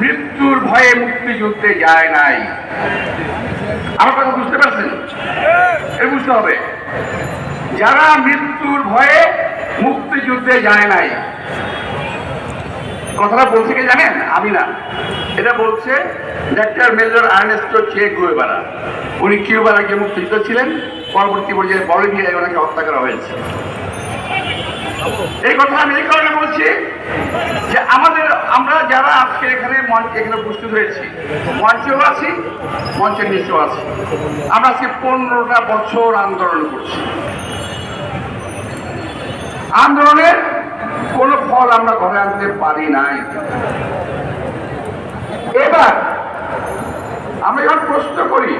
মৃত্যুর ভয়ে মুক্তিযুদ্ধে যায় নাই। আমার কথা বুঝতে পারছেন? এটা বুঝতে হবে। যারা মৃত্যুর ভয়ে মুক্তিযুদ্ধে যায় নাই, কথাটা বলছে কি জানেন? আমি না। এটা বলছে ডাক্তার মেজর আর্নেস্টো চে গুয়েবারা। উনি কিউবার আগে মুক্তিযুদ্ধ ছিলেন। পরবর্তী পর্যায়ে বলিভিয়ায় ওনাকে হত্যা করা হয়েছে। এই কথা আমি এই কারণে বলছি যে আমাদের আমরা যারা আজকে এখানে মঞ্চ এখানে উপস্থিত হয়েছি মঞ্চেও আছি মঞ্চের নিচেও আছি। আমরা আজকে পনেরোটা বছর আন্দোলন করছি। আন্দোলনের কোনো ফল আমরা ঘরে আনতে পারি নাই। এবার আমরা যখন প্রশ্ন করি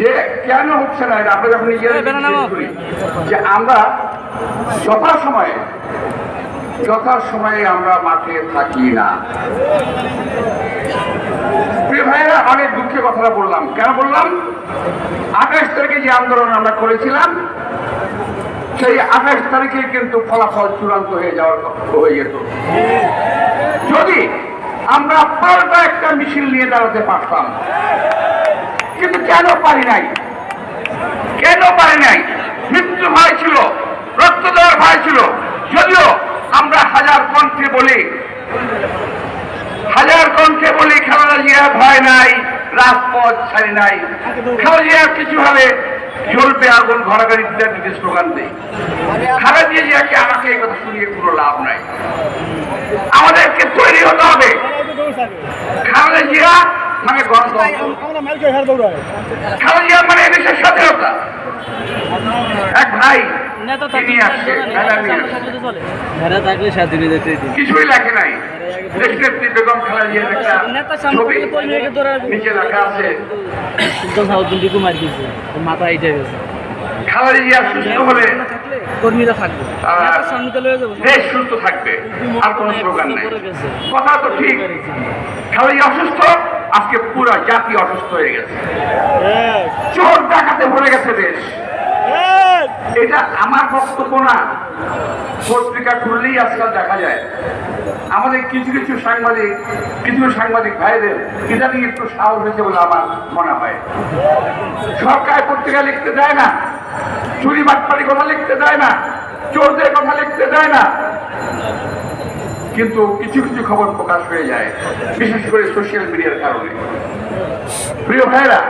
যে কেন হচ্ছে না আমরা যখন নিজেরা করি যে আমরা যথাসময়ে যথাসময়ে আমরা মাঠে থাকি না। ভাইয়েরা, অনেক দুঃখের কথাটা বললাম। কেন বললাম? আঠাশ তারিখে যে আন্দোলন আমরা করেছিলাম, সেই আঠাশ তারিখে কিন্তু ফলাফল চূড়ান্ত হয়ে যাওয়ার হয়ে যেত। যদি আমরা পাল্টা একটা মিছিল নিয়ে দাঁড়াতে পারতাম, কিন্তু কেন পারি নাই? কেন পারি নাই? মৃত্যু ভয় ছিল রক্ত দেওয়ার ভয় ছিল যদিও আমরা হাজার কণ্ঠে বলি হাজার কণ্ঠে বলি খালেদা জিয়ার ভয় নাই রাজপথ ছাড়ি নাই। খালেদা কিছু হবে জ্বলবে আগুন ঘরাঘরি দিতে স্লোগান দেয়। খালেদা জিয়া জিয়াকে আমাকে এই কথা শুনিয়ে কোনো লাভ নাই। আমাদেরকে তৈরি হতে হবে। খালেদা জিয়া মানে গণতন্ত্র খালেদা জিয়া মানে এদেশের স্বাধীনতা। এক ভাই নেতা আসছে নিয়ে। থাকলে স্বাধীনে যেতে দিন। কিছুই লেখে নাই। দেশনেত্রী বেগম খালেদা জিয়ার একটা ছবি থেকে কর্মীকে ধরে নিচে লেখা আছে। সুলতান সাউদ্দিন দিকে মার দিয়েছে মাথা এইটা গেছে। খালেদা জিয়া সুস্থ হলে কর্মীরা থাকবে। দেশ সুস্থ আর কোনো স্লোগান নেই। কথা তো ঠিক। খালেদা জিয়া অসুস্থ আজকে পুরা জাতি অসুস্থ হয়ে গেছে। চোর ডাকাতে ভরে গেছে দেশ। এটা আমার বক্তব্য না। পত্রিকা খুললেই আজকাল দেখা যায়। আমাদের কিছু কিছু সাংবাদিক কিছু সাংবাদিক ভাইদের ইদানিং একটু সাহস হয়েছে বলে আমার মনে হয়। সরকার পত্রিকা লিখতে দেয় না, চুরি বাটপাড়ি কথা লিখতে দেয় না, চোরদের কথা লিখতে দেয় না। কিন্তু কিছু কিছু খবর প্রকাশ হয়ে যায়, বিশেষ করে সোশ্যাল মিডিয়ার কারণে। প্রিয় ভাইরা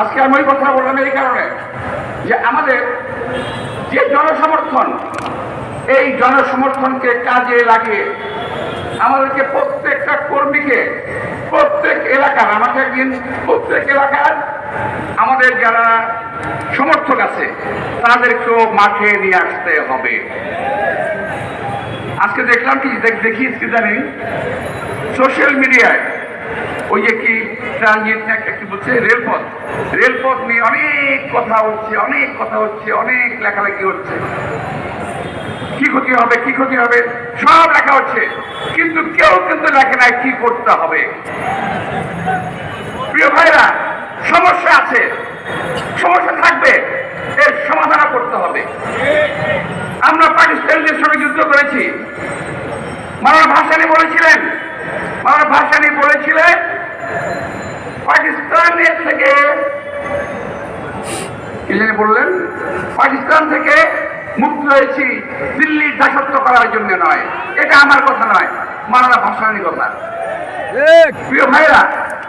আজকে আমি কথা বললাম এই কারণে। যে আমাদের যে জনসমর্থন, এই জনসমর্থনকে কাজে লাগিয়ে আমাদেরকে প্রত্যেকটা কর্মীকে, প্রত্যেক এলাকার, আমাকে একদিন প্রত্যেক এলাকার আমাদের যারা সমর্থক আছে, তাদেরকেও মাঠে নিয়ে আসতে হবে। আজকে দেখলাম কি, দেখ- কি জানি সোশ্যাল মিডিয়ায় ওই যে কি ট্রানজিট না একটা কি বলছে, রেলপথ। রেলপথ নিয়ে অনেক কথা হচ্ছে, অনেক কথা হচ্ছে, অনেক লেখালেখি হচ্ছে। কি ক্ষতি হবে, কি ক্ষতি হবে? সব লেখা হচ্ছে। কিন্তু কেউ কিন্তু লেখে নাই কি করতে হবে। প্রিয় ভাইরা, সমস্যা আছে। সমস্যা থাকবে। এর সমাধান করতে হবে। আমরা পাকিস্তানদের সঙ্গে যুদ্ধ করেছি। মানব ভাসানি বলেছিলেন। মানব ভাসানি বলেছিলেন থেকে কি জানি বললেন? পাকিস্তান থেকে মুক্ত হয়েছি দিল্লি দাসত্ব করার জন্য নয়। এটা আমার কথা নয় মারানা ভাসানির কথা। প্রিয় ভাইরা